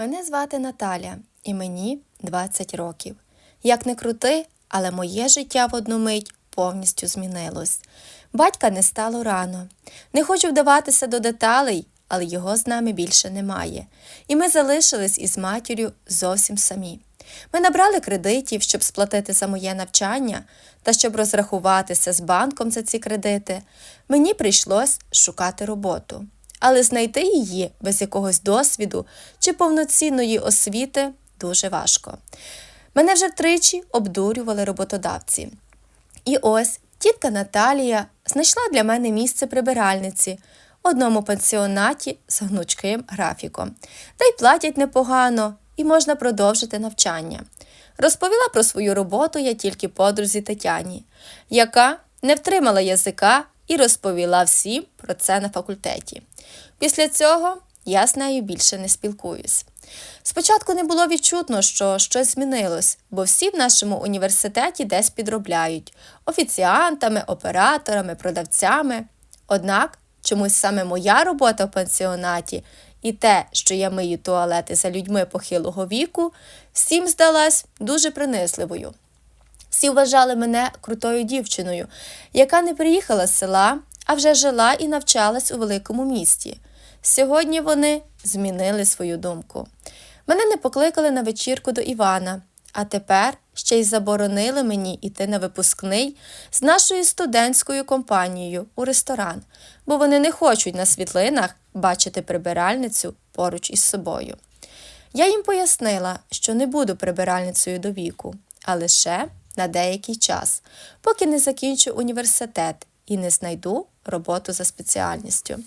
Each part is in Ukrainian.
Мене звати Наталя, і мені 20 років. Як не крути, але моє життя в одну мить повністю змінилось. Батька не стало рано. Не хочу вдаватися до деталей, але його з нами більше немає. І ми залишились із матір'ю зовсім самі. Ми набрали кредитів, щоб сплатити за моє навчання та щоб розрахуватися з банком за ці кредити. Мені прийшлось шукати роботу. Але знайти її без якогось досвіду чи повноцінної освіти дуже важко. Мене вже втричі обдурювали роботодавці. І ось тітка Наталія знайшла для мене місце прибиральниці в одному пансіонаті з гнучким графіком, та й платять непогано, і можна продовжити навчання. Розповіла про свою роботу я тільки подрузі Тетяні, яка не втримала язика і розповіла всім про це на факультеті. Після цього я з нею більше не спілкуюсь. Спочатку не було відчутно, що щось змінилось, бо всі в нашому університеті десь підробляють офіціантами, операторами, продавцями. Однак чомусь саме моя робота в пансіонаті і те, що я мию туалети за людьми похилого віку, всім здалась дуже принизливою. Всі вважали мене крутою дівчиною, яка не приїхала з села, а вже жила і навчалась у великому місті. Сьогодні вони змінили свою думку. Мене не покликали на вечірку до Івана, а тепер ще й заборонили мені йти на випускний з нашою студентською компанією у ресторан, бо вони не хочуть на світлинах бачити прибиральницю поруч із собою. Я їм пояснила, що не буду прибиральницею до віку, а лише на деякий час, поки не закінчу університет і не знайду роботу за спеціальністю.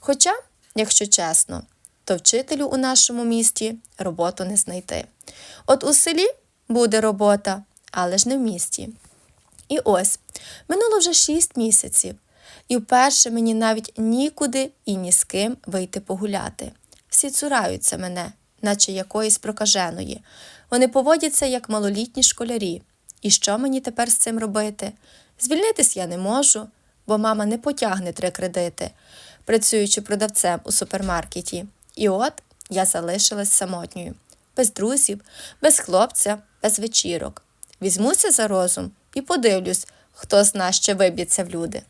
Хоча, якщо чесно, то вчителю у нашому місті роботу не знайти. От у селі буде робота, але ж не в місті. І ось минуло вже шість місяців, і вперше мені навіть нікуди і ні з ким вийти погуляти. Всі цураються мене, наче якоїсь прокаженої. Вони поводяться як малолітні школярі. І що мені тепер з цим робити? Звільнитись я не можу, бо мама не потягне три кредити, працюючи продавцем у супермаркеті. І от я залишилась самотньою, без друзів, без хлопця, без вечірок. Візьмуся за розум і подивлюсь, хто з нас ще виб'ється в люди.